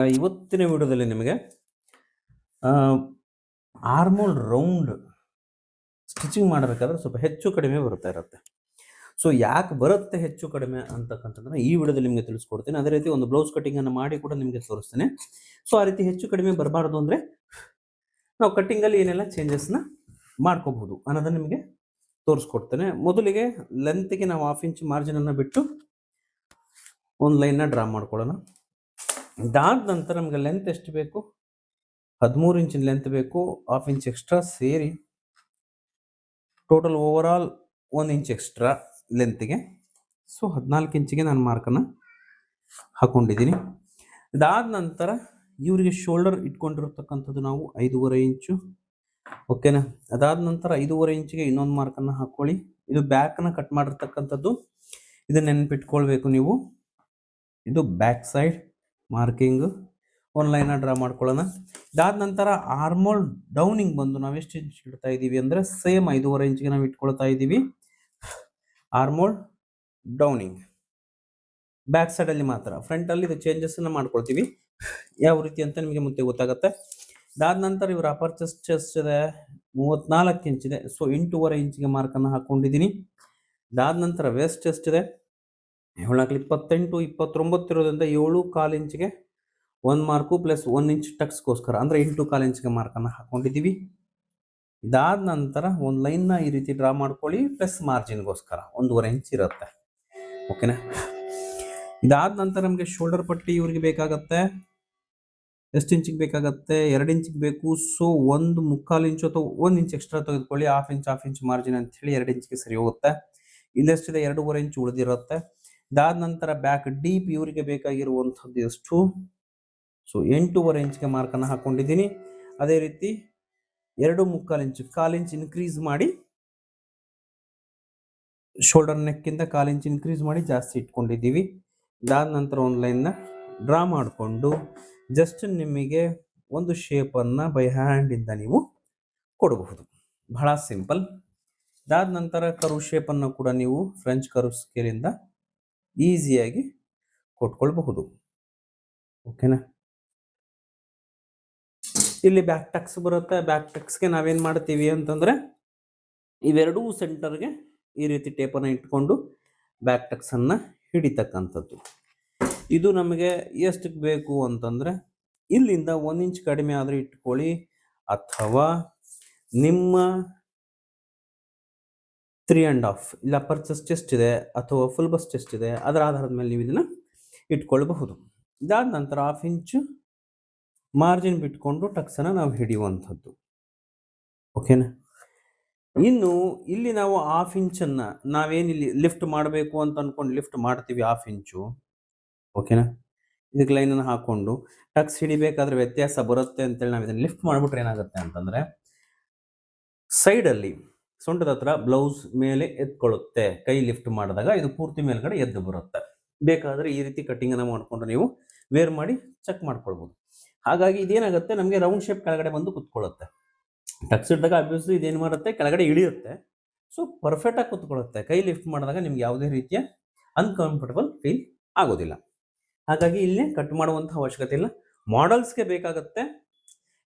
ಇವತ್ತಿನ ವಿಡಿಯೋದಲ್ಲಿ ನಿಮಗೆ ಆರ್ಮೋಲ್ ರೌಂಡ್ ಸ್ಟಿಚಿಂಗ್ ಮಾಡಬೇಕಾದ್ರೆ ಸ್ವಲ್ಪ ಹೆಚ್ಚು ಕಡಿಮೆ ಬರ್ತಾ ಇರುತ್ತೆ. ಸೊ, ಯಾಕೆ ಬರುತ್ತೆ ಹೆಚ್ಚು ಕಡಿಮೆ ಅಂತಕ್ಕಂಥದ್ದನ್ನು ಈ ವಿಡಿಯೋದಲ್ಲಿ ನಿಮಗೆ ತಿಳಿಸ್ಕೊಡ್ತೀನಿ. ಅದೇ ರೀತಿ ಒಂದು ಬ್ಲೌಸ್ ಕಟಿಂಗ್ ಅನ್ನು ಮಾಡಿ ಕೂಡ ನಿಮಗೆ ತೋರಿಸ್ತೇನೆ. ಸೊ, ಆ ರೀತಿ ಹೆಚ್ಚು ಕಡಿಮೆ ಬರಬಾರ್ದು ಅಂದರೆ ನಾವು ಕಟ್ಟಿಂಗಲ್ಲಿ ಏನೆಲ್ಲ ಚೇಂಜಸ್ನ ಮಾಡ್ಕೋಬಹುದು ಅನ್ನೋದನ್ನು ನಿಮಗೆ ತೋರಿಸ್ಕೊಡ್ತೇನೆ. ಮೊದಲಿಗೆ ಲೆಂತ್ಗೆ ನಾವು ಹಾಫ್ ಇಂಚ್ ಮಾರ್ಜಿನನ್ನು ಬಿಟ್ಟು ಒಂದು ಲೈನ್ನ ಡ್ರಾ ಮಾಡ್ಕೊಳ್ಳೋಣ. ಇದಾದ ನಂತರ ನಮಗೆ ಲೆಂತ್ ಎಷ್ಟು ಬೇಕು? ಹದಿಮೂರು ಇಂಚಿನ ಲೆಂತ್ ಬೇಕು ಹಾಫ್ ಇಂಚ್ ಎಕ್ಸ್ಟ್ರಾ ಸೇರಿ ಟೋಟಲ್ ಓವರ್ ಆಲ್ ಒಂದು ಇಂಚ್ ಎಕ್ಸ್ಟ್ರಾ ಲೆಂತ್ಗೆ ಸೊ ಹದಿನಾಲ್ಕು ಇಂಚಿಗೆ ನಾನು ಮಾರ್ಕನ್ನು ಹಾಕೊಂಡಿದ್ದೀನಿ ಇದಾದ ನಂತರ ಇವರಿಗೆ ಶೋಲ್ಡರ್ ಇಟ್ಕೊಂಡಿರ್ತಕ್ಕಂಥದ್ದು ನಾವು ಐದೂವರೆ ಇಂಚು ಓಕೆನಾ ಅದಾದ ನಂತರ ಐದೂವರೆ ಇಂಚಿಗೆ ಇನ್ನೊಂದು ಮಾರ್ಕನ್ನು ಹಾಕ್ಕೊಳ್ಳಿ ಇದು ಬ್ಯಾಕನ್ನು ಕಟ್ ಮಾಡಿರ್ತಕ್ಕಂಥದ್ದು. ಇದನ್ನ ನೆನ್ಪಿಟ್ಕೊಳ್ಬೇಕು ನೀವು. ಇದು ಬ್ಯಾಕ್ ಸೈಡ್ ಮಾರ್ಕಿಂಗ್ ಒಂದು ಲೈನ ಡ್ರಾ ಮಾಡ್ಕೊಳ್ಳೋಣ. ಇದಾದ ನಂತರ ಆರ್ಮೋಲ್ ಡೌನಿಂಗ್ ಬಂದು ನಾವು ಎಷ್ಟು ಇಂಚ್ ಇಡ್ತಾ ಇದ್ದೀವಿ ಅಂದರೆ ಸೇಮ್ ಐದೂವರೆ ಇಂಚಿಗೆ ನಾವು ಇಟ್ಕೊಳ್ತಾ ಇದ್ದೀವಿ ಆರ್ಮೋಲ್ ಡೌನಿಂಗ್ ಬ್ಯಾಕ್ ಸೈಡಲ್ಲಿ ಮಾತ್ರ. ಫ್ರಂಟಲ್ಲಿ ಇದು ಚೇಂಜಸ್ನ ಮಾಡ್ಕೊಳ್ತೀವಿ. ಯಾವ ರೀತಿ ಅಂತ ನಿಮಗೆ ಮುಂದೆ ಗೊತ್ತಾಗುತ್ತೆ. ಇದಾದ ನಂತರ ಇವರ ಅಪರ್ ಚೆಸ್ಟ್ ಚೆಸ್ಟ್ ಇದೆ, ಮೂವತ್ನಾಲ್ಕು ಇದೆ. ಸೊ ಎಂಟೂವರೆ ಇಂಚಿಗೆ ಮಾರ್ಕನ್ನು ಹಾಕ್ಕೊಂಡಿದ್ದೀನಿ ಇದಾದ ನಂತರ ವೆಸ್ಟ್ ಎಷ್ಟಿದೆ ಏಳ್ನಾಲ್ಕು ಇಪ್ಪತ್ತೆಂಟು ಇಪ್ಪತ್ತೊಂಬತ್ತು ಇರೋದ್ರಿಂದ ಏಳು ಕಾಲು ಇಂಚಿಗೆ ಒಂದು ಮಾರ್ಕು ಪ್ಲಸ್ ಒನ್ ಇಂಚ್ ಟಕ್ಸ್ಗೋಸ್ಕರ, ಅಂದರೆ ಎಂಟು ಕಾಲು ಇಂಚಿಗೆ ಮಾರ್ಕನ್ನು ಹಾಕ್ಕೊಂಡಿದ್ದೀವಿ ಇದಾದ ನಂತರ ಒಂದು ಲೈನ್ನ ಈ ರೀತಿ ಡ್ರಾ ಮಾಡ್ಕೊಳ್ಳಿ, ಪ್ಲಸ್ ಮಾರ್ಜಿನ್ಗೋಸ್ಕರ ಒಂದೂವರೆ ಇಂಚ್ ಇರುತ್ತೆ. ಓಕೆನಾ? ಇದಾದ ನಂತರ ನಮಗೆ ಶೋಲ್ಡರ್ ಪಟ್ಟಿ ಇವ್ರಿಗೆ ಬೇಕಾಗತ್ತೆ. ಎಷ್ಟು ಇಂಚಿಗೆ ಬೇಕಾಗತ್ತೆ? ಎರಡು ಇಂಚಿಗೆ ಬೇಕು, ಸೊ ಒಂದು ಮುಕ್ಕಾಲು ಇಂಚು ಅಥವಾ ಒಂದು ಇಂಚ್ ಎಕ್ಸ್ಟ್ರಾ ತೆಗೆದುಕೊಳ್ಳಿ, half inch half inch margin ಅಂತ ಹೇಳಿ ಎರಡು ಇಂಚಿಗೆ ಸರಿ ಹೋಗುತ್ತೆ. ಇಲ್ಲೆಷ್ಟಿದೆ ಎರಡೂವರೆ ಇಂಚ್ ಉಳಿದಿರುತ್ತೆ. ಇದಾದ ನಂತರ ಬ್ಯಾಕ್ ಡೀಪ್ ಇವರಿಗೆ ಬೇಕಾಗಿರುವಂಥದ್ದು ಎಷ್ಟು? ಸೊ ಎಂಟೂವರೆ ಇಂಚ್ಗೆ ಮಾರ್ಕನ್ನು ಹಾಕೊಂಡಿದ್ದೀನಿ. ಅದೇ ರೀತಿ ಎರಡು ಮುಕ್ಕಾಲು ಇಂಚು, ಕಾಲು ಇಂಚ್ ಇನ್ಕ್ರೀಸ್ ಮಾಡಿ ಶೋಲ್ಡರ್ ನೆಕ್ಕಿಂದ ಕಾಲು ಇಂಚ್ ಇನ್ಕ್ರೀಸ್ ಮಾಡಿ ಜಾಸ್ತಿ ಇಟ್ಕೊಂಡಿದ್ದೀವಿ. ಇದಾದ ನಂತರ ಒಂದು ಲೈನ್ನ ಡ್ರಾ ಮಾಡಿಕೊಂಡು ಜಸ್ಟ್ ನಿಮಗೆ ಒಂದು ಶೇಪನ್ನು ಬೈ ಹ್ಯಾಂಡಿಂದ ನೀವು ಕೊಡಬಹುದು. ಬಹಳ ಸಿಂಪಲ್ ಇದಾದ ನಂತರ ಕರು ಶೇಪನ್ನು ಕೂಡ ನೀವು ಫ್ರೆಂಚ್ ಕರು ಸ್ಕೇಲಿಂದ ಈಸಿಯಾಗಿ ಕೊಟ್ಕೊಳ್ಬಹುದು. ಓಕೆನಾ? ಇಲ್ಲಿ ಬ್ಯಾಕ್ ಟಕ್ಸ್ ಬರುತ್ತೆ. ಬ್ಯಾಕ್ ಟಕ್ಸ್ಗೆ ನಾವೇನು ಮಾಡ್ತೀವಿ ಅಂತಂದರೆ ಇವೆರಡೂ ಸೆಂಟರ್ಗೆ ಈ ರೀತಿ ಟೇಪನ್ನು ಇಟ್ಕೊಂಡು ಬ್ಯಾಕ್ ಟಕ್ಸನ್ನು ಹಿಡಿತಕ್ಕಂಥದ್ದು. ಇದು ನಮಗೆ ಎಷ್ಟಕ್ಕೆ ಬೇಕು ಅಂತಂದರೆ ಇಲ್ಲಿಂದ ಒಂದು ಇಂಚ್ ಕಡಿಮೆ ಆದರೆ ಇಟ್ಕೊಳ್ಳಿ ಅಥವಾ ನಿಮ್ಮ ತ್ರೀ ಆ್ಯಂಡ್ ಆಫ್ ಇಲ್ಲ ಪರ್ಚಸ್ ಚೆಸ್ಟ್ ಇದೆ ಅಥವಾ ಫುಲ್ ಬಸ್ ಚೆಸ್ಟ್ ಇದೆ, ಅದರ ಆಧಾರದ ಮೇಲೆ ನೀವು ಇದನ್ನು ಇಟ್ಕೊಳ್ಬಹುದು. ಇದಾದ ನಂತರ ಹಾಫ್ ಇಂಚು ಮಾರ್ಜಿನ್ ಬಿಟ್ಕೊಂಡು ಟಕ್ಸನ್ನು ನಾವು ಹಿಡಿಯುವಂಥದ್ದು. ಓಕೆನಾ ಇನ್ನು ಇಲ್ಲಿ ನಾವು ಹಾಫ್ ಇಂಚನ್ನು ನಾವೇನಿಲ್ಲಿ ಲಿಫ್ಟ್ ಮಾಡಬೇಕು ಅಂತ ಅಂದ್ಕೊಂಡು ಲಿಫ್ಟ್ ಮಾಡ್ತೀವಿ ಹಾಫ್ ಇಂಚು ಓಕೆನಾ ಇದಕ್ಕೆ ಲೈನನ್ನು ಹಾಕ್ಕೊಂಡು ಟಕ್ಸ್ ಹಿಡಿಬೇಕಾದ್ರೆ ವ್ಯತ್ಯಾಸ ಬರುತ್ತೆ ಅಂತೇಳಿ ನಾವು ಇದನ್ನು ಲಿಫ್ಟ್ ಮಾಡಿಬಿಟ್ರೆ ಏನಾಗುತ್ತೆ ಅಂತಂದರೆ ಸೈಡಲ್ಲಿ ಸೊಂಟದ ಹತ್ರ ಬ್ಲೌಸ್ ಮೇಲೆ ಎತ್ಕೊಳ್ಳುತ್ತೆ. ಕೈ ಲಿಫ್ಟ್ ಮಾಡಿದಾಗ ಇದು ಪೂರ್ತಿ ಮೇಲ್ಗಡೆ ಎದ್ದು ಬರುತ್ತೆ. ಬೇಕಾದರೆ ಈ ರೀತಿ ಕಟ್ಟಿಂಗನ್ನು ಮಾಡಿಕೊಂಡು ನೀವು ವೇರ್ ಮಾಡಿ ಚೆಕ್ ಮಾಡ್ಕೊಳ್ಬೋದು. ಹಾಗಾಗಿ ಇದೇನಾಗುತ್ತೆ? ನಮಗೆ ರೌಂಡ್ ಶೇಪ್ ಕೆಳಗಡೆ ಬಂದು ಕುತ್ಕೊಳ್ಳುತ್ತೆ. ಟಕ್ಸ್ ಇಡ್ದಾಗ ಅಬ್ವಿಯಸ್ಲಿ ಇದೇನು ಮಾಡುತ್ತೆ? ಕೆಳಗಡೆ ಇಳಿಯುತ್ತೆ. ಸೊ ಪರ್ಫೆಕ್ಟಾಗಿ ಕುತ್ಕೊಳ್ಳುತ್ತೆ. ಕೈ ಲಿಫ್ಟ್ ಮಾಡಿದಾಗ ನಿಮ್ಗೆ ಯಾವುದೇ ರೀತಿಯ ಅನ್ಕಂಫರ್ಟಬಲ್ ಫೀಲ್ ಆಗೋದಿಲ್ಲ. ಹಾಗಾಗಿ ಇಲ್ಲಿ ಕಟ್ ಮಾಡುವಂಥ ಅವಶ್ಯಕತೆ ಇಲ್ಲ. ಮಾಡಲ್ಸ್ಗೆ ಬೇಕಾಗುತ್ತೆ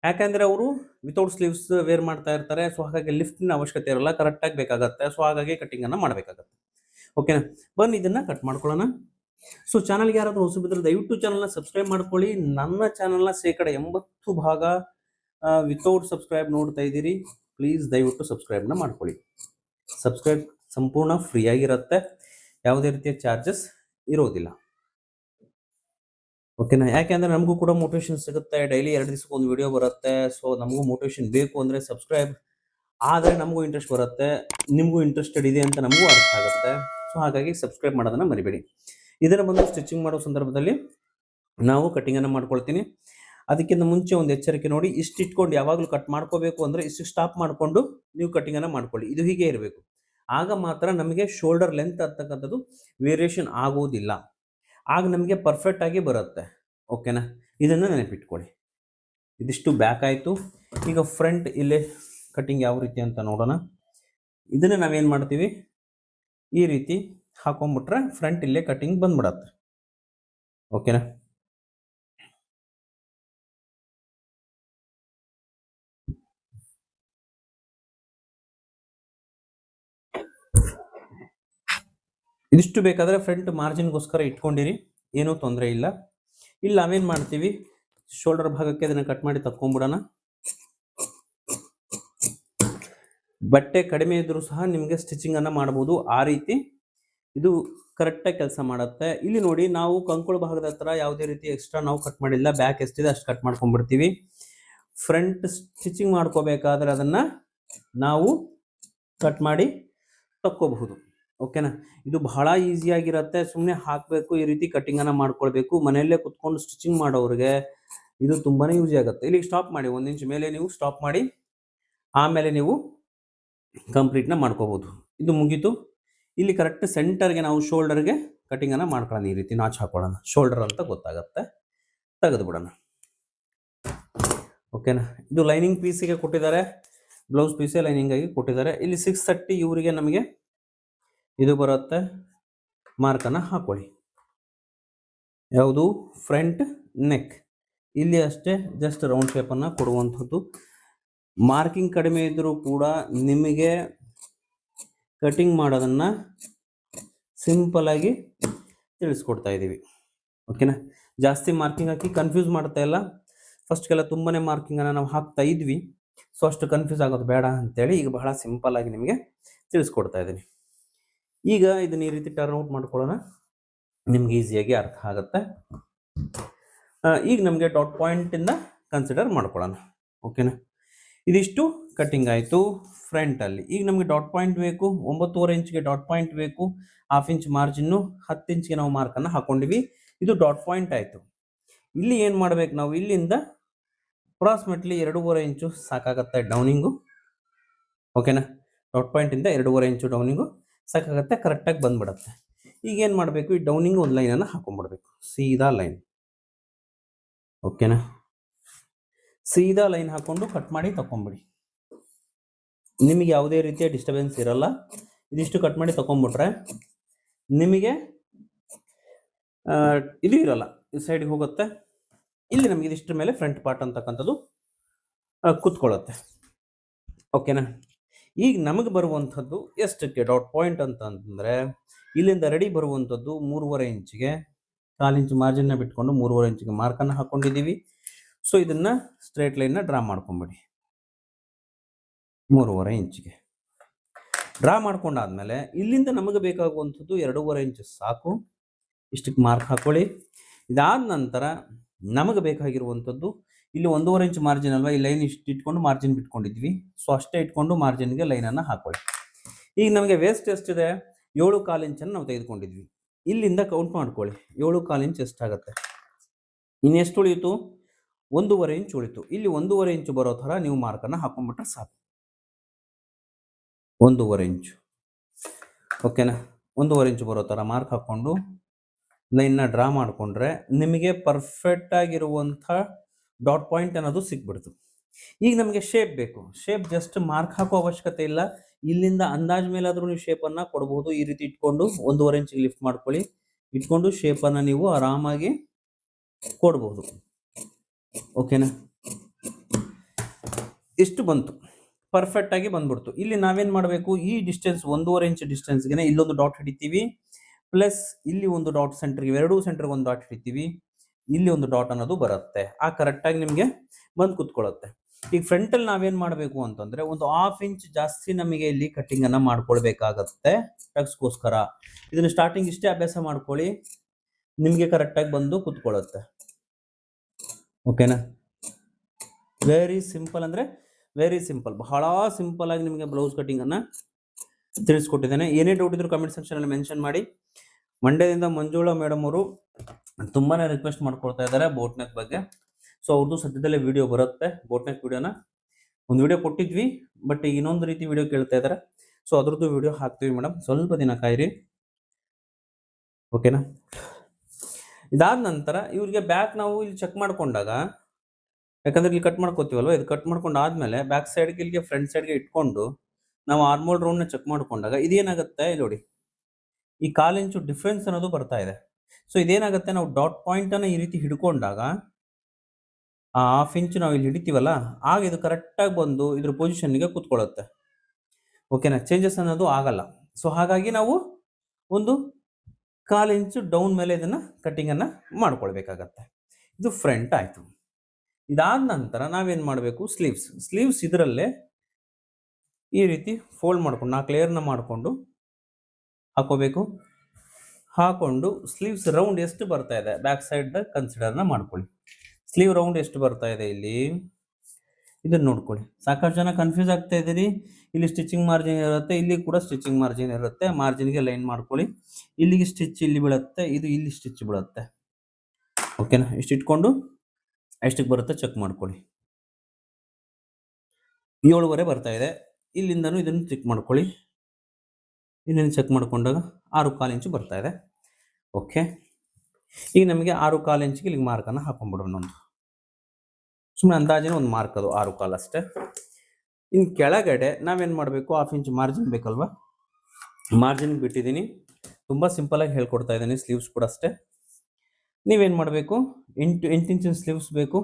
ಯಾಕಂದರೆ ಅವರು ವಿತೌಟ್ ಸ್ಲೀವ್ಸ್ ವೇರ್ ಮಾಡ್ತಾ ಇರ್ತಾರೆ ಸೊ ಹಾಗಾಗಿ ಲಿಫ್ಟಿನ ಅವಶ್ಯಕತೆ ಇರಲ್ಲ ಕರೆಕ್ಟಾಗಿ ಬೇಕಾಗುತ್ತೆ. ಸೊ ಹಾಗಾಗಿ ಕಟ್ಟಿಂಗನ್ನು ಮಾಡಬೇಕಾಗತ್ತೆ. ಓಕೆನಾ ಬನ್ನಿ ಇದನ್ನು ಕಟ್ ಮಾಡ್ಕೊಳ್ಳೋಣ. ಸೊ ಚಾನಲ್ಗೆ ಯಾರಾದರೂ ಹೊಸಬಿದ್ರೆ ದಯವಿಟ್ಟು ಚಾನಲ್ನ ಸಬ್ಸ್ಕ್ರೈಬ್ ಮಾಡ್ಕೊಳ್ಳಿ. ನನ್ನ ಚಾನಲ್ನ ಶೇಕಡ ಎಂಬತ್ತು ಭಾಗ ವಿತೌಟ್ ಸಬ್ಸ್ಕ್ರೈಬ್ ನೋಡ್ತಾ ಇದ್ದೀರಿ. ಪ್ಲೀಸ್ ದಯವಿಟ್ಟು ಸಬ್ಸ್ಕ್ರೈಬ್ನ ಮಾಡ್ಕೊಳ್ಳಿ. ಸಬ್ಸ್ಕ್ರೈಬ್ ಸಂಪೂರ್ಣ ಫ್ರೀಯಾಗಿರುತ್ತೆ ಯಾವುದೇ ರೀತಿಯ ಚಾರ್ಜಸ್ ಇರೋದಿಲ್ಲ. ಓಕೆನಾ ಯಾಕೆಂದ್ರೆ ನಮಗೂ ಕೂಡ ಮೋಟಿವೇಶನ್ ಸಿಗುತ್ತೆ. ಡೈಲಿ ಎರಡು ದಿವಸಕ್ಕೆ ಒಂದು ವಿಡಿಯೋ ಬರುತ್ತೆ. ಸೊ ನಮಗೂ ಮೋಟಿವೇಶನ್ ಬೇಕು ಅಂದರೆ ಸಬ್ಸ್ಕ್ರೈಬ್ ಆದರೆ ನಮಗೂ ಇಂಟ್ರೆಸ್ಟ್ ಬರುತ್ತೆ. ನಿಮಗೂ ಇಂಟ್ರೆಸ್ಟೆಡ್ ಇದೆ ಅಂತ ನಮಗೂ ಅರ್ಥ ಆಗುತ್ತೆ. ಸೊ ಹಾಗಾಗಿ ಸಬ್ಸ್ಕ್ರೈಬ್ ಮಾಡೋದನ್ನ ಮರಿಬೇಡಿ. ಇದರ ಬಂದು ಸ್ಟಿಚಿಂಗ್ ಮಾಡೋ ಸಂದರ್ಭದಲ್ಲಿ ನಾವು ಕಟ್ಟಿಂಗನ್ನು ಮಾಡ್ಕೊಳ್ತೀನಿ. ಅದಕ್ಕಿಂತ ಮುಂಚೆ ಒಂದು ಎಚ್ಚರಿಕೆ ನೋಡಿ, ಇಷ್ಟು ಇಟ್ಕೊಂಡು ಯಾವಾಗಲೂ ಕಟ್ ಮಾಡ್ಕೋಬೇಕು ಅಂದರೆ ಇಷ್ಟು ಸ್ಟಾಪ್ ಮಾಡಿಕೊಂಡು ನೀವು ಕಟ್ಟಿಂಗನ್ನು ಮಾಡ್ಕೊಳ್ಳಿ. ಇದು ಹೀಗೆ ಇರಬೇಕು. ಆಗ ಮಾತ್ರ ನಮಗೆ ಶೋಲ್ಡರ್ ಲೆಂತ್ ಅಂತಕ್ಕಂಥದ್ದು ವೇರಿಯೇಷನ್ ಆಗೋದಿಲ್ಲ. ಆಗ ನಮಗೆ ಪರ್ಫೆಕ್ಟ್ ಆಗಿ ಬರುತ್ತೆ. ಓಕೆನಾ ಇದನ್ನು ನೆನಪಿಟ್ಕೊಳ್ಳಿ. ಇದಿಷ್ಟು ಬ್ಯಾಕ್ ಆಯಿತು. ಈಗ ಫ್ರಂಟ್ ಇಲ್ಲೇ ಕಟ್ಟಿಂಗ್ ಯಾವ ರೀತಿ ಅಂತ ನೋಡೋಣ. ಇದನ್ನು ನಾವೇನು ಮಾಡ್ತೀವಿ? ಈ ರೀತಿ ಹಾಕೊಂಬಿಟ್ರೆ ಫ್ರಂಟ್ ಇಲ್ಲೇ ಕಟ್ಟಿಂಗ್ ಬಂದ್ಬಿಡತ್ತೆ. ಓಕೆನಾ ಇದಿಷ್ಟು ಬೇಕಾದರೆ ಫ್ರಂಟ್ ಮಾರ್ಜಿನ್ಗೋಸ್ಕರ ಇಟ್ಕೊಂಡಿರಿ, ಏನೂ ತೊಂದರೆ ಇಲ್ಲ. ಇಲ್ಲಿ, ನಾವೇನು ಮಾಡ್ತೀವಿ? ಶೋಲ್ಡರ್ ಭಾಗಕ್ಕೆ ಅದನ್ನು ಕಟ್ ಮಾಡಿ ತಕ್ಕೊಂಬಿಡೋಣ. ಬಟ್ಟೆ ಕಡಿಮೆ ಇದ್ದರೂ ಸಹ ನಿಮಗೆ ಸ್ಟಿಚಿಂಗನ್ನು ಮಾಡ್ಬೋದು. ಆ ರೀತಿ ಇದು ಕರೆಕ್ಟಾಗಿ ಕೆಲಸ ಮಾಡುತ್ತೆ. ಇಲ್ಲಿ ನೋಡಿ, ನಾವು ಕಂಕುಳ ಭಾಗದ ಹತ್ರ ಯಾವುದೇ ರೀತಿ ಎಕ್ಸ್ಟ್ರಾ ನಾವು ಕಟ್ ಮಾಡಿಲ್ಲ. ಬ್ಯಾಕ್ ಎಷ್ಟಿದೆ ಅಷ್ಟು ಕಟ್ ಮಾಡ್ಕೊಂಡ್ಬಿಡ್ತೀವಿ ಫ್ರಂಟ್ ಸ್ಟಿಚಿಂಗ್ ಮಾಡ್ಕೋಬೇಕಾದ್ರೆ ಅದನ್ನು ನಾವು ಕಟ್ ಮಾಡಿ ತಕ್ಕೋಬಹುದು. ಓಕೆನಾ? ಇದು ಬಹಳ ಈಸಿಯಾಗಿರುತ್ತೆ ಸುಮ್ಮನೆ ಹಾಕಬೇಕು, ಈ ರೀತಿ ಕಟ್ಟಿಂಗನ್ನು ಮಾಡ್ಕೊಳ್ಬೇಕು. ಮನೆಯಲ್ಲೇ ಕುತ್ಕೊಂಡು ಸ್ಟಿಚಿಂಗ್ ಮಾಡೋರಿಗೆ ಇದು ತುಂಬಾ ಯೂಸಿ ಆಗುತ್ತೆ. ಇಲ್ಲಿ ಸ್ಟಾಪ್ ಮಾಡಿ, ಒಂದು ಇಂಚ್ ಮೇಲೆ ನೀವು ಸ್ಟಾಪ್ ಮಾಡಿ, ಆಮೇಲೆ ನೀವು ಕಂಪ್ಲೀಟ್ನ ಮಾಡ್ಕೋಬೋದು. ಇದು ಮುಗೀತು. ಇಲ್ಲಿ ಕರೆಕ್ಟ್ ಸೆಂಟರ್ಗೆ ನಾವು ಶೋಲ್ಡರ್ಗೆ ಕಟಿಂಗನ್ನು ಮಾಡ್ಕೊಳ್ಳೋಣ. ಈ ರೀತಿ ನಾಚ್ ಹಾಕೊಳ್ಳೋಣ. ಶೋಲ್ಡರ್ ಅಂತ ಗೊತ್ತಾಗತ್ತೆ. ತೆಗೆದು ಬಿಡೋಣ ಓಕೆನಾ? ಇದು ಲೈನಿಂಗ್ ಪೀಸಿಗೆ ಕೊಟ್ಟಿದ್ದಾರೆ. ಬ್ಲೌಸ್ ಪೀಸೇ ಲೈನಿಂಗ್ ಆಗಿ ಕೊಟ್ಟಿದ್ದಾರೆ. ಇಲ್ಲಿ ಸಿಕ್ಸ್ ತರ್ಟಿ ಇವರಿಗೆ ನಮಗೆ ಇದು ಬರುತ್ತೆ. ಮಾರ್ಕನ್ನು ಹಾಕೊಳ್ಳಿ. ಯಾವುದು? ಫ್ರಂಟ್ ನೆಕ್ ಇಲ್ಲಿ ಅಷ್ಟೇ ಜಸ್ಟ್ ರೌಂಡ್ ಶೇಪನ್ನು ಕೊಡುವಂಥದ್ದು. ಮಾರ್ಕಿಂಗ್ ಕಡಿಮೆ ಇದ್ದರೂ ಕೂಡ ನಿಮಗೆ ಕಟಿಂಗ್ ಮಾಡೋದನ್ನು ಸಿಂಪಲಾಗಿ ತಿಳಿಸ್ಕೊಡ್ತಾ ಇದ್ದೀವಿ ಓಕೆನಾ ಜಾಸ್ತಿ ಮಾರ್ಕಿಂಗ್ ಹಾಕಿ ಕನ್ಫ್ಯೂಸ್ ಮಾಡ್ತಾ ಇಲ್ಲ. ಫಸ್ಟ್ಗೆಲ್ಲ ತುಂಬಾ ಮಾರ್ಕಿಂಗನ್ನು ನಾವು ಹಾಕ್ತಾ ಇದ್ವಿ. ಸೊ ಅಷ್ಟು ಕನ್ಫ್ಯೂಸ್ ಆಗೋದು ಬೇಡ ಅಂತೇಳಿ ಈಗ ಬಹಳ ಸಿಂಪಲ್ ಆಗಿ ನಿಮಗೆ ತಿಳಿಸ್ಕೊಡ್ತಾ ಇದ್ದೀನಿ ಈಗ ಇದನ್ನ ಈ ರೀತಿ ಟರ್ನ್ ಔಟ್ ಮಾಡ್ಕೊಳ್ಳೋಣ. ನಿಮ್ಗೆ ಈಸಿಯಾಗಿ ಅರ್ಥ ಆಗುತ್ತೆ. ಈಗ ನಮಗೆ ಡಾಟ್ ಪಾಯಿಂಟಿಂದ ಕನ್ಸಿಡರ್ ಮಾಡ್ಕೊಳ್ಳೋಣ. ಓಕೆನಾ ಇದಿಷ್ಟು ಕಟ್ಟಿಂಗ್ ಆಯಿತು ಫ್ರಂಟಲ್ಲಿ ಈಗ ನಮಗೆ ಡಾಟ್ ಪಾಯಿಂಟ್ ಬೇಕು, ಒಂಬತ್ತುವರೆ ಇಂಚ್ಗೆ ಡಾಟ್ ಪಾಯಿಂಟ್ ಬೇಕು ಹಾಫ್ ಇಂಚ್ ಮಾರ್ಜಿನ್ನು ಹತ್ತು ಇಂಚ್ಗೆ ನಾವು ಮಾರ್ಕನ್ನು ಹಾಕೊಂಡಿವಿ. ಇದು ಡಾಟ್ ಪಾಯಿಂಟ್ ಆಯಿತು. ಇಲ್ಲಿ ಏನು ಮಾಡ್ಬೇಕು ನಾವು? ಇಲ್ಲಿಂದ ಅಪ್ರಾಕ್ಸಿಮೇಟ್ಲಿ ಎರಡೂವರೆ ಇಂಚು ಸಾಕಾಗತ್ತೆ ಡೌನಿಂಗು ಓಕೆನಾ ಡಾಟ್ ಪಾಯಿಂಟಿಂದ ಎರಡೂವರೆ ಇಂಚು ಡೌನಿಂಗು ಸಾಕಾಗತ್ತೆ ಕರೆಕ್ಟಾಗಿ ಬಂದ್ಬಿಡುತ್ತೆ. ಈಗ ಏನು ಮಾಡಬೇಕು? ಈ ಡೌನಿಂಗ್ ಒಂದು ಲೈನನ್ನು ಹಾಕೊಂಡ್ಬಿಡ್ಬೇಕು. ಸೀದಾ ಲೈನ್ ಓಕೆನಾ ಸೀದಾ ಲೈನ್ ಹಾಕ್ಕೊಂಡು ಕಟ್ ಮಾಡಿ ತಕೊಂಬಿಡಿ ನಿಮಗೆ ಯಾವುದೇ ರೀತಿಯ ಡಿಸ್ಟರ್ಬೆನ್ಸ್ ಇರಲ್ಲ. ಇದಿಷ್ಟು ಕಟ್ ಮಾಡಿ ತಗೊಂಬಿಟ್ರೆ ನಿಮಗೆ ಇದು ಇರಲ್ಲ. ಈ ಸೈಡ್ಗೆ ಹೋಗುತ್ತೆ. ಇಲ್ಲಿ ನಮಗೆ ಇದಿಷ್ಟರ ಮೇಲೆ ಫ್ರಂಟ್ ಪಾರ್ಟ್ ಅಂತಕ್ಕಂಥದ್ದು ಕೂತ್ಕೊಳ್ಳುತ್ತೆ. ಓಕೆನಾ ಈಗ ನಮಗೆ ಬರುವಂಥದ್ದು ಎಷ್ಟಕ್ಕೆ ಡಾಟ್ ಪಾಯಿಂಟ್ ಅಂತಂದರೆ, ಇಲ್ಲಿಂದ ರೆಡಿ ಬರುವಂಥದ್ದು ಮೂರುವರೆ ಇಂಚಿಗೆ, ಕಾಲು ಇಂಚು ಮಾರ್ಜಿನ್ನ ಬಿಟ್ಕೊಂಡು ಮೂರುವರೆ ಇಂಚಿಗೆ ಮಾರ್ಕನ್ನು ಹಾಕ್ಕೊಂಡಿದ್ದೀವಿ ಸೊ ಇದನ್ನು ಸ್ಟ್ರೇಟ್ ಲೈನ್ನ ಡ್ರಾ ಮಾಡ್ಕೊಂಬಿಡಿ. ಮೂರುವರೆ ಇಂಚಿಗೆ. ಡ್ರಾ ಮಾಡ್ಕೊಂಡಾದ್ಮೇಲೆ ಇಲ್ಲಿಂದ ನಮಗೆ ಬೇಕಾಗುವಂಥದ್ದು ಎರಡೂವರೆ ಇಂಚು ಸಾಕು. ಇಷ್ಟಕ್ಕೆ ಮಾರ್ಕ್ ಹಾಕೊಳ್ಳಿ. ಇದಾದ ನಂತರ ನಮಗೆ ಬೇಕಾಗಿರುವಂಥದ್ದು ಇಲ್ಲಿ ಒಂದೂವರೆ ಇಂಚ್ ಮಾರ್ಜಿನ್ ಅಲ್ವಾ? ಈ ಲೈನ್ ಇಷ್ಟು ಇಟ್ಕೊಂಡು ಮಾರ್ಜಿನ್ ಬಿಟ್ಕೊಂಡಿದ್ವಿ. ಸೊ ಅಷ್ಟೇ ಇಟ್ಕೊಂಡು ಮಾರ್ಜಿನ್ಗೆ ಲೈನನ್ನು ಹಾಕೊಳ್ಳಿ. ಈಗ ನಮಗೆ ವೇಸ್ಟ್ ಎಷ್ಟಿದೆ ಏಳು ಕಾಲು ಇಂಚನ್ನು ನಾವು ತೆಗೆದುಕೊಂಡಿದ್ವಿ. ಇಲ್ಲಿಂದ ಕೌಂಟ್ ಮಾಡ್ಕೊಳ್ಳಿ. ಏಳು ಕಾಲು ಇಂಚ್ ಎಷ್ಟಾಗತ್ತೆ ಇನ್ನೆಷ್ಟು ಉಳಿಯಿತು? ಒಂದೂವರೆ ಇಂಚ್ ಉಳಿತು. ಇಲ್ಲಿ ಒಂದೂವರೆ ಇಂಚು ಬರೋ ಥರ ನೀವು ಮಾರ್ಕನ್ನು ಹಾಕೊಂಡ್ಬಿಟ್ರೆ ಸಾಕು. ಒಂದೂವರೆ ಇಂಚು ಓಕೆನಾ ಒಂದೂವರೆ ಇಂಚು ಬರೋ ಥರ ಮಾರ್ಕ್ ಹಾಕ್ಕೊಂಡು ಲೈನ್ನ ಡ್ರಾ ಮಾಡಿಕೊಂಡ್ರೆ ನಿಮಗೆ ಪರ್ಫೆಕ್ಟ್ ಆಗಿರುವಂಥ ಡಾಟ್ ಪಾಯಿಂಟ್ ಅನ್ನೋದು ಸಿಕ್ಬಿಡ್ತು. ಈಗ ನಮಗೆ ಶೇಪ್ ಬೇಕು. ಶೇಪ್ ಜಸ್ಟ್ ಮಾರ್ಕ್ ಹಾಕೋ ಅವಶ್ಯಕತೆ ಇಲ್ಲ. ಇಲ್ಲಿಂದ ಅಂದಾಜ್ ಮೇಲಾದರೂ ನೀವು ಶೇಪನ್ನು ಕೊಡಬಹುದು ಈ ರೀತಿ ಇಟ್ಕೊಂಡು ಒಂದೂವರೆ ಇಂಚಿಗೆ ಲಿಫ್ಟ್ ಮಾಡ್ಕೊಳ್ಳಿ. ಇಟ್ಕೊಂಡು ಶೇಪನ್ನು ನೀವು ಆರಾಮಾಗಿ ಕೊಡ್ಬೋದು. ಓಕೆನಾ ಇಷ್ಟು ಬಂತು. ಪರ್ಫೆಕ್ಟ್ ಆಗಿ ಬಂದ್ಬಿಡ್ತು. ಇಲ್ಲಿ ನಾವೇನ್ ಮಾಡಬೇಕು? ಈ ಡಿಸ್ಟೆನ್ಸ್ ಒಂದೂವರೆ ಇಂಚ್ ಡಿಸ್ಟೆನ್ಸ್ಗೆ ಇಲ್ಲೊಂದು ಡಾಟ್ ಹಿಡಿತೀವಿ. ಪ್ಲಸ್ ಇಲ್ಲಿ ಒಂದು ಡಾಟ್ ಸೆಂಟರ್ಗೆ ಎರಡೂ ಸೆಂಟರ್ಗೆ ಒಂದು ಡಾಟ್ ಹಿಡಿತೀವಿ. ಇಲ್ಲಿ ಒಂದು ಡಾಟ್ ಅನ್ನೋದು ಬರುತ್ತೆ. ಆ ಕರೆಕ್ಟಾಗಿ ನಿಮಗೆ ಬಂದು ಕುತ್ಕೊಳ್ಳುತ್ತೆ ಈಗ ಫ್ರಂಟಲ್ಲಿ ನಾವೇನು ಮಾಡಬೇಕು ಅಂತಂದ್ರೆ ಒಂದು ಹಾಫ್ ಇಂಚ್ ಜಾಸ್ತಿ ನಮಗೆ ಇಲ್ಲಿ ಕಟ್ಟಿಂಗನ್ನು ಮಾಡ್ಕೊಳ್ಬೇಕಾಗತ್ತೆ. ಟಕ್ಸ್ಗೋಸ್ಕರ ಇದನ್ನ ಸ್ಟಾರ್ಟಿಂಗ್ ಇಷ್ಟೇ ಅಭ್ಯಾಸ ಮಾಡ್ಕೊಳ್ಳಿ. ನಿಮಗೆ ಕರೆಕ್ಟಾಗಿ ಬಂದು ಕುತ್ಕೊಳ್ಳುತ್ತೆ ಓಕೆನಾ ವೆರಿ ಸಿಂಪಲ್ ಅಂದ್ರೆ ವೆರಿ ಸಿಂಪಲ್ ಬಹಳ ಸಿಂಪಲ್ ಆಗಿ ನಿಮಗೆ ಬ್ಲೌಸ್ ಕಟ್ಟಿಂಗನ್ನು ತಿಳಿಸ್ಕೊಟ್ಟಿದ್ದೇನೆ. ಏನೇ ಡೌಟ್ ಇದ್ರು ಕಮೆಂಟ್ ಸೆಕ್ಷನ್ ಅಲ್ಲಿ ಮೆನ್ಷನ್ ಮಾಡಿ. ಮಂಡ್ಯದಿಂದ ಮಂಜುಳಾ ಮೇಡಮ್ ಅವರು ತುಂಬಾನೇ ರಿಕ್ವೆಸ್ಟ್ ಮಾಡ್ಕೊಳ್ತಾ ಇದ್ದಾರೆ ಬೋಟ್ನೆಕ್ ಬಗ್ಗೆ. ಸೊ ಅವ್ರದ್ದು ಸದ್ಯದಲ್ಲೇ ವಿಡಿಯೋ ಬರುತ್ತೆ ಬೋಟ್ನೆಕ್ ವಿಡಿಯೋನ ಒಂದು ವಿಡಿಯೋ ಕೊಟ್ಟಿದ್ವಿ ಬಟ್ ಇನ್ನೊಂದು ರೀತಿ ವಿಡಿಯೋ ಕೇಳ್ತಾ ಇದ್ದಾರೆ. ಸೊ ಅದ್ರದ್ದು ವಿಡಿಯೋ ಹಾಕ್ತೀವಿ ಮೇಡಮ್ ಸ್ವಲ್ಪ ದಿನ ಕಾಯಿರಿ. ಓಕೆನಾ ಇದಾದ ನಂತರ ಇವ್ರಿಗೆ ಬ್ಯಾಕ್ ನಾವು ಇಲ್ಲಿ ಚೆಕ್ ಮಾಡ್ಕೊಂಡಾಗ, ಯಾಕಂದ್ರೆ ಇಲ್ಲಿ ಕಟ್ ಮಾಡ್ಕೋತೀವಲ್ವ? ಇದು ಕಟ್ ಮಾಡ್ಕೊಂಡು ಆದ್ಮೇಲೆ ಬ್ಯಾಕ್ ಸೈಡ್ಗೆ ಇಲ್ಲಿಗೆ ಫ್ರಂಟ್ ಸೈಡ್ಗೆ ಇಟ್ಕೊಂಡು ನಾವು ಆರ್ಮೋಲ್ ರೌಂಡ್ನ ಚೆಕ್ ಮಾಡ್ಕೊಂಡಾಗ ಇದೇನಾಗುತ್ತೆ? ಇಲ್ಲಿ ನೋಡಿ. ಈ ಕಾಲು ಇಂಚು ಡಿಫ್ರೆನ್ಸ್ ಅನ್ನೋದು ಬರ್ತಾ ಇದೆ. ಸೊ ಇದೇನಾಗುತ್ತೆ? ನಾವು ಡಾಟ್ ಪಾಯಿಂಟನ್ನು ಈ ರೀತಿ ಹಿಡ್ಕೊಂಡಾಗ, ಆ ಹಾಫ್ ಇಂಚ್ ನಾವು ಇಲ್ಲಿ ಹಿಡಿತೀವಲ್ಲ, ಆಗ ಇದು ಕರೆಕ್ಟಾಗಿ ಬಂದು ಇದ್ರ ಪೊಸಿಷನ್ಗೆ ಕೂತ್ಕೊಳ್ಳುತ್ತೆ. ಓಕೆನಾ ಚೇಂಜಸ್ ಅನ್ನೋದು ಆಗಲ್ಲ. ಸೊ ಹಾಗಾಗಿ ನಾವು ಒಂದು ಕಾಲು ಇಂಚು ಡೌನ್ ಮೇಲೆ ಇದನ್ನು ಕಟ್ಟಿಂಗನ್ನು ಮಾಡ್ಕೊಳ್ಬೇಕಾಗತ್ತೆ. ಇದು ಫ್ರಂಟ್ ಆಯಿತು. ಇದಾದ ನಂತರ ನಾವೇನು ಮಾಡಬೇಕು? ಸ್ಲೀವ್ಸ್ ಸ್ಲೀವ್ಸ್ ಇದರಲ್ಲೇ ಈ ರೀತಿ ಫೋಲ್ಡ್ ಮಾಡ್ಕೊಂಡು ನಾಲ್ಕು ಲೇಯರ್ನ ಮಾಡಿಕೊಂಡು ಹಾಕೋಬೇಕು. ಹಾಕೊಂಡು ಸ್ಲೀವ್ಸ್ ರೌಂಡ್ ಎಷ್ಟು ಬರ್ತಾ ಇದೆ? ಬ್ಯಾಕ್ ಸೈಡ್ ಕನ್ಸಿಡರ್ನ ಮಾಡ್ಕೊಳ್ಳಿ. ಸ್ಲೀವ್ ರೌಂಡ್ ಎಷ್ಟು ಬರ್ತಾ ಇದೆ ಇಲ್ಲಿ? ಇದನ್ನ ನೋಡ್ಕೊಳ್ಳಿ. ಸಾಕಷ್ಟು ಜನ ಕನ್ಫ್ಯೂಸ್ ಆಗ್ತಾ ಇದ್ದೀರಿ. ಇಲ್ಲಿ ಸ್ಟಿಚಿಂಗ್ ಮಾರ್ಜಿನ್ ಇರುತ್ತೆ, ಇಲ್ಲಿ ಕೂಡ ಸ್ಟಿಚಿಂಗ್ ಮಾರ್ಜಿನ್ ಇರುತ್ತೆ. ಮಾರ್ಜಿನ್ಗೆ ಲೈನ್ ಮಾಡ್ಕೊಳ್ಳಿ. ಇಲ್ಲಿಗೆ ಸ್ಟಿಚ್ ಇಲ್ಲಿ ಬೀಳುತ್ತೆ, ಇದು ಇಲ್ಲಿ ಸ್ಟಿಚ್ ಬೀಳುತ್ತೆ. ಓಕೆನಾ ಇಷ್ಟು ಇಟ್ಕೊಂಡು ಎಷ್ಟಕ್ಕೆ ಬರುತ್ತೆ ಚೆಕ್ ಮಾಡ್ಕೊಳ್ಳಿ. ಏಳುವರೆ ಬರ್ತಾ ಇದೆ. ಇಲ್ಲಿಂದನೂ ಇದನ್ನು ಚೆಕ್ ಮಾಡ್ಕೊಳ್ಳಿ. ಇದನ್ನು ಚೆಕ್ ಮಾಡ್ಕೊಂಡಾಗ ಆರು ಕಾಲು ಇಂಚು ಬರ್ತಾ ಇದೆ. ಓಕೆ ಈಗ ನಮಗೆ ಆರು ಕಾಲು ಇಂಚಿಗೆ ಇಲ್ಲಿಗೆ ಮಾರ್ಕನ್ನು ಹಾಕೊಂಡ್ಬಿಡೋಣ ಒಂದು. ಸುಮ್ಮನೆ ಅಂದಾಜಿನ ಒಂದು ಮಾರ್ಕ್ ಅದು, ಆರು ಕಾಲು ಅಷ್ಟೇ. ಇನ್ನು ಕೆಳಗಡೆ ನಾವೇನು ಮಾಡಬೇಕು? ಹಾಫ್ ಇಂಚ್ ಮಾರ್ಜಿನ್ ಬೇಕಲ್ವಾ? ಮಾರ್ಜಿನ್ ಬಿಟ್ಟಿದ್ದೀನಿ. ತುಂಬ ಸಿಂಪಲಾಗಿ ಹೇಳ್ಕೊಡ್ತಾ ಇದ್ದೀನಿ ಸ್ಲೀವ್ಸ್ ಕೂಡ ಅಷ್ಟೇ. ನೀವೇನು ಮಾಡಬೇಕು? ಎಂಟು ಎಂಟು ಇಂಚಿನ ಸ್ಲೀವ್ಸ್ ಬೇಕು.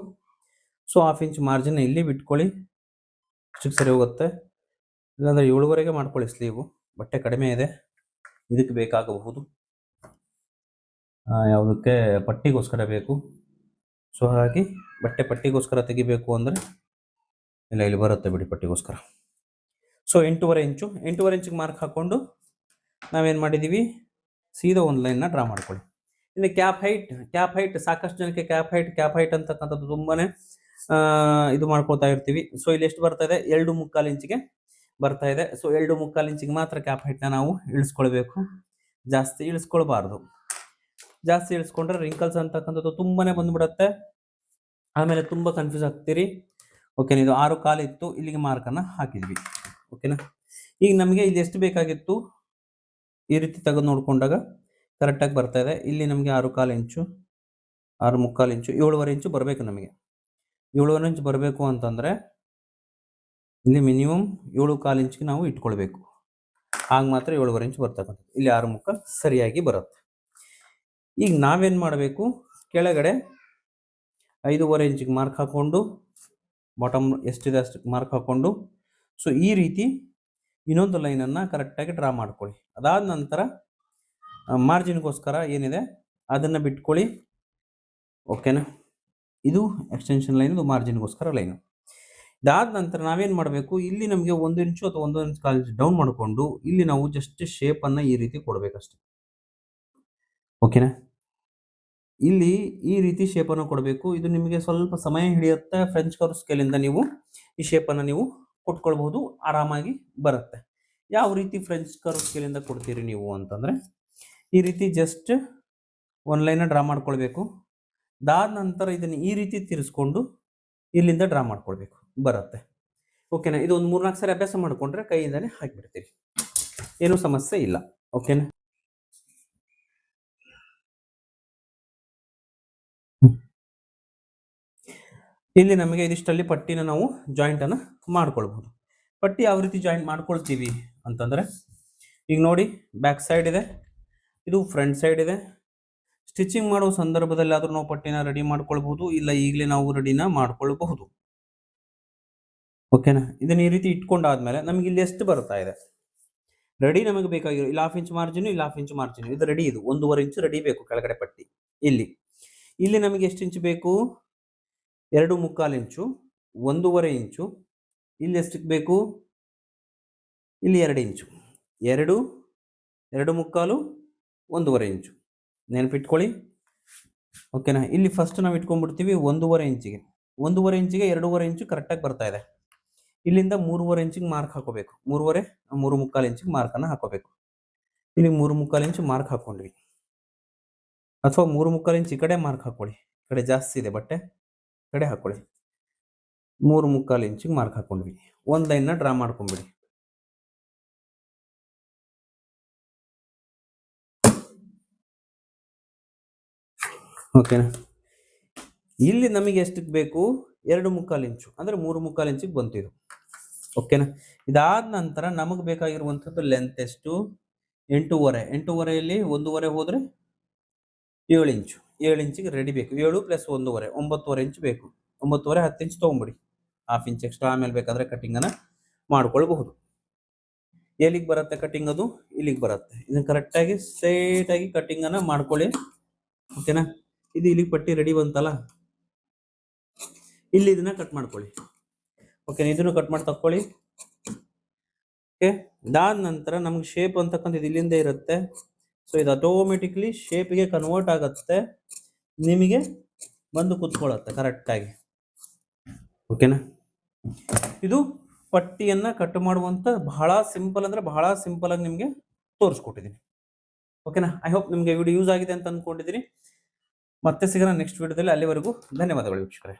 ಸೊ ಹಾಫ್ ಇಂಚ್ ಮಾರ್ಜಿನ್ ಇಲ್ಲಿ ಬಿಟ್ಕೊಳ್ಳಿ. ಚಿಕ್ಕ ಸರಿ ಹೋಗುತ್ತೆ. ಇಲ್ಲಾಂದರೆ ಏಳುವರೆಗೆ ಮಾಡ್ಕೊಳ್ಳಿ ಸ್ಲೀವು ಬಟ್ಟೆ ಕಡಿಮೆ ಇದೆ. ಇದಕ್ಕೆ ಬೇಕಾಗಬಹುದು. ಯಾವುದಕ್ಕೆ? ಪಟ್ಟಿಗೋಸ್ಕರ ಬೇಕು. ಸೊ ಹಾಗಾಗಿ ಬಟ್ಟೆ ಪಟ್ಟಿಗೋಸ್ಕರ ತೆಗಿಬೇಕು ಅಂದರೆ ಇಲ್ಲ, ಇಲ್ಲಿ ಬರುತ್ತೆ ಬಿಡಿ ಪಟ್ಟಿಗೋಸ್ಕರ. ಸೊ ಎಂಟೂವರೆ ಇಂಚು. ಎಂಟೂವರೆ ಇಂಚಿಗೆ ಮಾರ್ಕ್ ಹಾಕ್ಕೊಂಡು ನಾವೇನು ಮಾಡಿದ್ದೀವಿ ಸೀದಾ ಒಂದು ಲೈನ್ನ ಡ್ರಾ ಮಾಡ್ಕೊಳ್ಳಿ. ಇನ್ನು ಕ್ಯಾಪ್ ಹೈಟ್ ಕ್ಯಾಪ್ ಹೈಟ್ ಸಾಕಷ್ಟು ಜನಕ್ಕೆ ಕ್ಯಾಪ್ ಹೈಟ್ ಕ್ಯಾಪ್ ಹೈಟ್ ಅಂತಕ್ಕಂಥದ್ದು ತುಂಬಾ ಇದು ಮಾಡ್ಕೊಳ್ತಾ ಇರ್ತೀವಿ. ಸೊ ಇಲ್ಲಿ ಎಷ್ಟು ಬರ್ತಾ ಇದೆ? ಎರಡು ಮುಕ್ಕಾಲು ಇಂಚಿಗೆ ಬರ್ತಾ ಇದೆ. ಸೊ ಎರಡು ಮುಕ್ಕಾಲು ಇಂಚಿಗೆ ಮಾತ್ರ ಕ್ಯಾಪ್ ಹೈಟ್ನ ನಾವು ಇಳಿಸ್ಕೊಳ್ಬೇಕು. ಜಾಸ್ತಿ ಇಳಿಸ್ಕೊಳ್ಬಾರ್ದು. ಜಾಸ್ತಿ ಇಳಿಸ್ಕೊಂಡ್ರೆ ರಿಂಕಲ್ಸ್ ಅಂತಕ್ಕಂಥದ್ದು ತುಂಬಾನೇ ಬಂದ್ಬಿಡತ್ತೆ. ಆಮೇಲೆ ತುಂಬ ಕನ್ಫ್ಯೂಸ್ ಆಗ್ತೀರಿ. ಓಕೆ ಇದು ಆರು ಕಾಲು ಇತ್ತು, ಇಲ್ಲಿಗೆ ಮಾರ್ಕನ್ನು ಹಾಕಿದ್ವಿ. ಓಕೆನಾ ಈಗ ನಮಗೆ ಇಲ್ಲಿ ಎಷ್ಟು ಬೇಕಾಗಿತ್ತು? ಈ ರೀತಿ ತೆಗೆದು ನೋಡಿಕೊಂಡಾಗ ಕರೆಕ್ಟಾಗಿ ಬರ್ತಾ ಇದೆ. ಇಲ್ಲಿ ನಮಗೆ ಆರು ಕಾಲು ಇಂಚು ಆರು ಮುಕ್ಕಾಲು ಇಂಚು ಏಳುವರೆ ಇಂಚು ಬರಬೇಕು ನಮಗೆ. ಏಳುವರೆ ಇಂಚು ಬರಬೇಕು ಅಂತಂದರೆ ಇಲ್ಲಿ ಮಿನಿಮಮ್ ಏಳು ಕಾಲು ಇಂಚಿಗೆ ನಾವು ಇಟ್ಕೊಳ್ಬೇಕು. ಆಗ ಮಾತ್ರ ಏಳುವರೆ ಇಂಚು ಬರ್ತಕ್ಕಂಥದ್ದು ಇಲ್ಲಿ ಆರು ಮುಖ ಸರಿಯಾಗಿ ಬರುತ್ತೆ. ಈಗ ನಾವೇನು ಮಾಡಬೇಕು? ಕೆಳಗಡೆ ಐದೂವರೆ ಇಂಚಿಗೆ ಮಾರ್ಕ್ ಹಾಕ್ಕೊಂಡು ಬಾಟಮ್ ಎಷ್ಟಿದೆ ಅಷ್ಟು ಮಾರ್ಕ್ ಹಾಕ್ಕೊಂಡು ಸೊ ಈ ರೀತಿ ಇನ್ನೊಂದು ಲೈನನ್ನು ಕರೆಕ್ಟಾಗಿ ಡ್ರಾ ಮಾಡ್ಕೊಳ್ಳಿ. ಅದಾದ ನಂತರ ಮಾರ್ಜಿನ್ಗೋಸ್ಕರ ಏನಿದೆ? ಅದನ್ನು ಬಿಟ್ಕೊಳ್ಳಿ. ಓಕೆನಾ ಇದು ಎಕ್ಸ್ಟೆನ್ಷನ್ ಲೈನ್ ಇದು ಮಾರ್ಜಿನ್ಗೋಸ್ಕರ ಲೈನು ಇದಾದ ನಂತರ ನಾವೇನು ಮಾಡಬೇಕು? ಇಲ್ಲಿ ನಮಗೆ ಒಂದು ಇಂಚು ಅಥವಾ ಒಂದು ಇಂಚು ಕಾಲು ಡೌನ್ ಮಾಡಿಕೊಂಡು ಇಲ್ಲಿ ನಾವು ಜಸ್ಟ್ ಶೇಪನ್ನು ಈ ರೀತಿ ಕೊಡಬೇಕಷ್ಟೆ. ಓಕೆನಾ ಇಲ್ಲಿ ಈ ರೀತಿ ಶೇಪನ್ನು ಕೊಡಬೇಕು. ಇದು ನಿಮಗೆ ಸ್ವಲ್ಪ ಸಮಯ ಹಿಡಿಯುತ್ತೆ. ಫ್ರೆಂಚ್ ಕರ್ವ್ ಸ್ಕೇಲಿಂದ ನೀವು ಈ ಶೇಪನ್ನು ನೀವು ಕೊಟ್ಕೊಳ್ಬಹುದು. ಆರಾಮಾಗಿ ಬರುತ್ತೆ. ಯಾವ ರೀತಿ ಫ್ರೆಂಚ್ ಕರ್ವ್ ಸ್ಕೇಲಿಂದ ಕೊಡ್ತೀರಿ ನೀವು ಅಂತಂದರೆ, ಈ ರೀತಿ ಜಸ್ಟ್ ಒಂದು ಲೈನ ಡ್ರಾ ಮಾಡ್ಕೊಳ್ಬೇಕು. ಅದಾದ ನಂತರ ಇದನ್ನು ಈ ರೀತಿ ತಿರ್ಸ್ಕೊಂಡು ಇಲ್ಲಿಂದ ಡ್ರಾ ಮಾಡ್ಕೊಳ್ಬೇಕು. ಬರುತ್ತೆ. ಓಕೆನಾ ಇದು ಒಂದು ಮೂರ್ನಾಲ್ಕು ಸಾರಿ ಅಭ್ಯಾಸ ಮಾಡಿಕೊಂಡ್ರೆ ಕೈಯಿಂದನೇ ಹಾಕಿಬಿಡ್ತೀರಿ. ಏನೂ ಸಮಸ್ಯೆ ಇಲ್ಲ. ಓಕೆನಾ ಇಲ್ಲಿ ನಮಗೆ ಇದಿಷ್ಟಲ್ಲಿ ಪಟ್ಟಿನ ನಾವು ಜಾಯಿಂಟನ್ನು ಮಾಡ್ಕೊಳ್ಬಹುದು ಪಟ್ಟಿ ಯಾವ ರೀತಿ ಜಾಯಿಂಟ್ ಮಾಡ್ಕೊಳ್ತೀವಿ ಅಂತಂದರೆ, ಈಗ ನೋಡಿ ಬ್ಯಾಕ್ ಸೈಡ್ ಇದೆ, ಇದು ಫ್ರಂಟ್ ಸೈಡ್ ಇದೆ. ಸ್ಟಿಚಿಂಗ್ ಮಾಡೋ ಸಂದರ್ಭದಲ್ಲಿ ಆದರೂ ನಾವು ಪಟ್ಟಿನ ರೆಡಿ ಮಾಡ್ಕೊಳ್ಬಹುದು ಇಲ್ಲ ಈಗಲೇ ನಾವು ರೆಡಿನ ಮಾಡ್ಕೊಳ್ಬಹುದು. ಓಕೆನಾ ಇದನ್ನ ಈ ರೀತಿ ಇಟ್ಕೊಂಡಾದ್ಮೇಲೆ ನಮಗೆ ಇಲ್ಲಿ ಎಷ್ಟು ಬರ್ತಾ ಇದೆ? ರೆಡಿ ನಮಗೆ ಬೇಕಾಗಿರೋ, ಇಲ್ಲಿ ಹಾಫ್ ಇಂಚ್ ಮಾರ್ಜಿನ್ ಇಲ್ಲಿ ಹಾಫ್ ಇಂಚ್ ಮಾರ್ಜಿನ್ ಇದು ರೆಡಿ ಇದು. ಒಂದೂವರೆ ಇಂಚು ರೆಡಿ ಬೇಕು ಕೆಳಗಡೆ ಪಟ್ಟಿ. ಇಲ್ಲಿ. ಇಲ್ಲಿ ನಮಗೆ ಎಷ್ಟು ಇಂಚು ಬೇಕು? ಎರಡು ಮುಕ್ಕಾಲು ಇಂಚು ಒಂದೂವರೆ ಇಂಚು ಇಲ್ಲಿ ಎಷ್ಟಕ್ಕೆ ಬೇಕು? ಇಲ್ಲಿ ಎರಡು ಇಂಚು ಎರಡು ಎರಡು ಮುಕ್ಕಾಲು, ಒಂದೂವರೆ ಇಂಚು ನೆನಪಿಟ್ಕೊಳ್ಳಿ. ಓಕೆನಾ ಇಲ್ಲಿ ಫಸ್ಟ್ ನಾವು ಇಟ್ಕೊಂಡ್ಬಿಡ್ತೀವಿ ಒಂದೂವರೆ ಇಂಚಿಗೆ ಒಂದೂವರೆ ಇಂಚಿಗೆ ಎರಡೂವರೆ ಇಂಚು ಕರೆಕ್ಟಾಗಿ ಬರ್ತಾ ಇದೆ. ಇಲ್ಲಿಂದ ಮೂರುವರೆ ಇಂಚಿಗೆ ಮಾರ್ಕ್ ಹಾಕೋಬೇಕು. ಮೂರುವರೆ, ಮೂರು ಮುಕ್ಕಾಲು ಇಂಚಿಗೆ ಮಾರ್ಕನ್ನು ಹಾಕೋಬೇಕು. ಇಲ್ಲಿ ಮೂರು ಮುಕ್ಕಾಲು ಇಂಚು ಮಾರ್ಕ್ ಹಾಕೊಂಡ್ವಿ. ಅಥವಾ ಮೂರು ಮುಕ್ಕಾಲು ಇಂಚ್ ಈ ಕಡೆ ಮಾರ್ಕ್ ಹಾಕೊಳ್ಳಿ. ಈ ಕಡೆ ಜಾಸ್ತಿ ಇದೆ ಬಟ್ಟೆ ಕಡೆ ಹಾಕೊಳ್ಳಿ. ಮೂರು ಮುಕ್ಕಾಲು ಇಂಚಿಗೆ ಮಾರ್ಕ್ ಹಾಕೊಂಡ್ವಿ. ಒಂದು ಲೈನ್ನ ಡ್ರಾ ಮಾಡ್ಕೊಂಡ್ಬಿಡಿ. ಓಕೆನಾ ಇಲ್ಲಿ ನಮಗೆ ಎಷ್ಟಕ್ಕೆ ಬೇಕು? ಎರಡು ಮುಕ್ಕಾಲು ಇಂಚು, ಅಂದರೆ ಮೂರು ಮುಕ್ಕಾಲು ಇಂಚಿಗೆ ಬಂತು ಇದು. ಓಕೆನಾ ಇದಾದ ನಂತರ ನಮಗೆ ಬೇಕಾಗಿರುವಂಥದ್ದು ಲೆಂತ್ ಎಷ್ಟು? ಎಂಟೂವರೆ ಎಂಟೂವರೆಯಲ್ಲಿ ಒಂದೂವರೆ ಹೋದರೆ ಏಳು ಇಂಚು. ಏಳು ಇಂಚಿಗೆ ರೆಡಿ ಬೇಕು. ಏಳು ಪ್ಲಸ್ ಒಂದೂವರೆ ಒಂಬತ್ತುವರೆ ಇಂಚು ಬೇಕು. ಒಂಬತ್ತುವರೆ ಹತ್ತು ಇಂಚು ತೊಗೊಂಬಿಡಿ. ಹಾಫ್ ಇಂಚ್ ಎಕ್ಸ್ಟ್ರಾ ಆಮೇಲೆ ಬೇಕಾದರೆ ಕಟ್ಟಿಂಗನ್ನು ಮಾಡ್ಕೊಳ್ಬಹುದು. ಎಲ್ಲಿಗೆ ಬರುತ್ತೆ ಕಟ್ಟಿಂಗ್ ಅದು? ಇಲ್ಲಿಗೆ ಬರುತ್ತೆ. ಇದನ್ನ ಕರೆಕ್ಟಾಗಿ ಸ್ಟ್ರೈಟಾಗಿ ಕಟ್ಟಿಂಗನ್ನು ಮಾಡ್ಕೊಳ್ಳಿ. ಓಕೆನಾ ಇದು ಇಲ್ಲಿಗೆ ಪಟ್ಟಿ ರೆಡಿ ಬಂತಲ್ಲ? ಇಲ್ಲಿ ಇದನ್ನ ಕಟ್ ಮಾಡ್ಕೊಳ್ಳಿ. ಓಕೆ ಇದನ್ನು ಕಟ್ ಮಾಡಿ ತಕ್ಕೊಳ್ಳಿ. ಓಕೆ ಇದಾದ ನಂತರ ನಮ್ಗೆ ಶೇಪ್ ಅಂತಕ್ಕಂಥದ್ದು ಇಲ್ಲಿಂದ ಇರುತ್ತೆ. ಸೊ ಇದು ಆಟೋಮೆಟಿಕ್ಲಿ ಶೇಪಿಗೆ ಕನ್ವರ್ಟ್ ಆಗುತ್ತೆ. ನಿಮಗೆ ಬಂದು ಕುತ್ಕೊಳ್ಳುತ್ತೆ ಕರೆಕ್ಟಾಗಿ ಓಕೆನಾ ಇದು ಪಟ್ಟಿಯನ್ನ ಕಟ್ ಮಾಡುವಂತ ಬಹಳ ಸಿಂಪಲ್ ಅಂದ್ರೆ ಬಹಳ ಸಿಂಪಲ್ ಆಗಿ ನಿಮಗೆ ತೋರಿಸ್ಕೊಟ್ಟಿದ್ದೀನಿ ಓಕೆನಾ ಐ ಹೋಪ್ ನಿಮಗೆ ವಿಡಿಯೋ ಯೂಸ್ ಆಗಿದೆ ಅಂತ ಅನ್ಕೊಂಡಿದ್ದೀನಿ ಮತ್ತೆ ಸಿಗೋಣ ನೆಕ್ಸ್ಟ್ ವಿಡಿಯೋದಲ್ಲಿ ಅಲ್ಲಿವರೆಗೂ ಧನ್ಯವಾದಗಳು ವೀಕ್ಷಕರೇ.